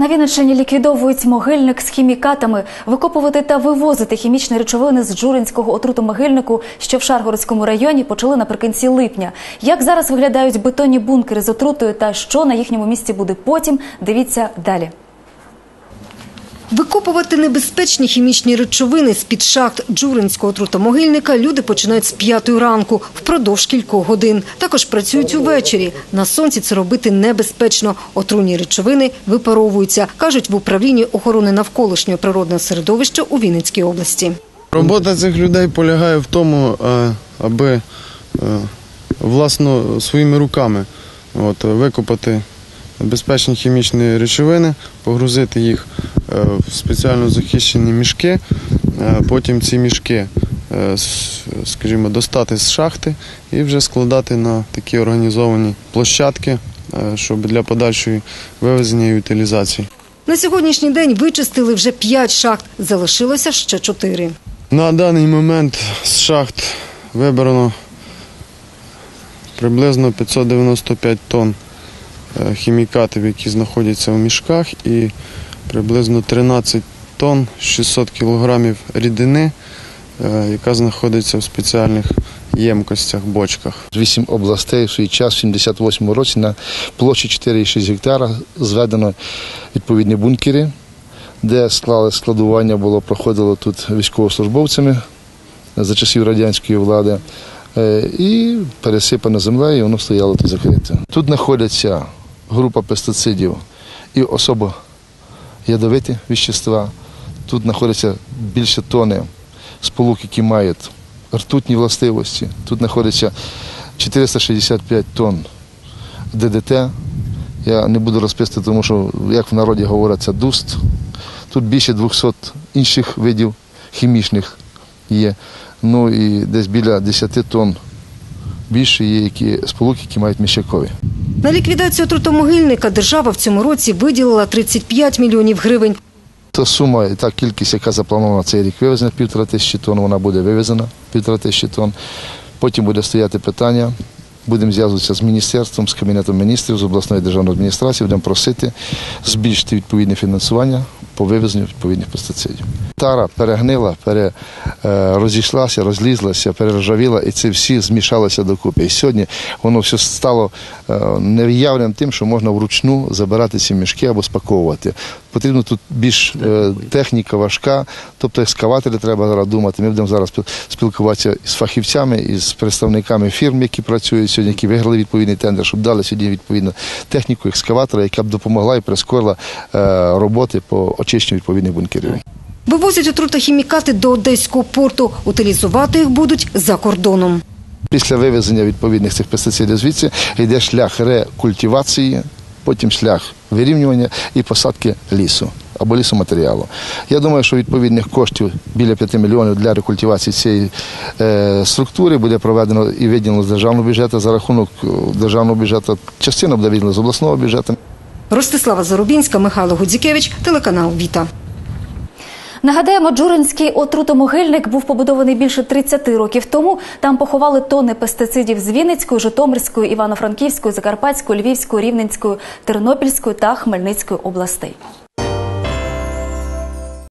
На Вінниччині ліквідовують могильник з хімікатами. Викопувати та вивозити хімічні речовини з Джуринського отрутомогильнику, що в Шаргородському районі, почали наприкінці липня. Як зараз виглядають бетонні бункери з отрутою та що на їхньому місці буде потім, дивіться далі. Викопувати небезпечні хімічні речовини з-під шахт Джуринського трутомогильника люди починають з п'ятої ранку впродовж кількох годин. Також працюють увечері. На сонці це робити небезпечно. Отруйні речовини випаровуються, кажуть в управлінні охорони навколишнього природного середовища у Вінницькій області. Робота цих людей полягає в тому, е, аби е, власно своїми руками от, викопати безпечні хімічні речовини, погрузити їх е, в спеціально захищені мішки, е, потім ці мішки, е, скажімо, достати з шахти і вже складати на такі організовані площадки, щоб для подальшої вивезення і утилізації. На сьогоднішній день вичистили вже п'ять шахт. Залишилося ще чотири. На даний момент з шахт вибрано приблизно 595 тонн хімікатів, які знаходяться в мішках, і приблизно 13 тонн 600 кілограмів рідини, е, яка знаходиться в спеціальних ємкостях, бочках. Вісім областей в свій час, в 78-му році, на площі 4,6 гектара зведено відповідні бункери, де склали складування було, проходило тут військовослужбовцями за часів радянської влади. Е, І пересипано землею, і воно стояло тут закрите. Тут знаходяться група пестицидів і особо ядовиті віщества. Тут знаходяться більше тони сполук, які мають ртутні властивості. Тут знаходиться 465 тонн ДДТ. Я не буду розписувати, тому що, як в народі говорять, це дуст. Тут більше 200 інших видів хімічних є. Ну і десь біля 10 тонн більше є які сполуки, які мають міщакові. На ліквідацію трутомогильника держава в цьому році виділила 35 мільйонів гривень. Та сума та кількість, яка запланована цей рік вивезена півтора тисячі тонн, вона буде вивезена півтора тисячі тонн. Потім буде стояти питання. Будемо зв'язуватися з міністерством, з кабінетом міністрів, з обласної державної адміністрації, будемо просити збільшити відповідне фінансування по вивезенню відповідних пестицидів. Тара перегнила, пере, е, розійшлася, розлізлася, перержавіла, і це всі змішалося докупи. І сьогодні воно все стало е, невиявним тим, що можна вручну забирати ці мішки або спаковувати. Потрібно тут більш е, техніка важка, тобто екскаватори треба зараз думати. Ми будемо зараз спілкуватися з фахівцями, із представниками фірм, які працюють сьогодні, які виграли відповідний тендер, щоб дали сьогодні відповідну техніку екскаватора, яка б допомогла і прискорила е, роботи по очищенню відповідних бункерів. Вивозять отрутохімікати до Одеського порту. Утилізувати їх будуть за кордоном. Після вивезення відповідних цих пестицидів звідси йде шлях рекультивації, потім шлях вирівнювання і посадки лісу або лісоматеріалу. Я думаю, що відповідних коштів біля 5 мільйонів для рекультивації цієї е, структури буде проведено і виділено з державного бюджету за рахунок е, державного бюджету. Частина буде виділена з обласного бюджету. Ростислава Зарубінська, Михайло Гудзікевич, телеканал Віта. Нагадаємо, Джуринський отрутомогильник був побудований більше 30 років тому. Там поховали тони пестицидів з Вінницької, Житомирської, Івано-Франківської, Закарпатської, Львівської, Рівненської, Тернопільської та Хмельницької областей.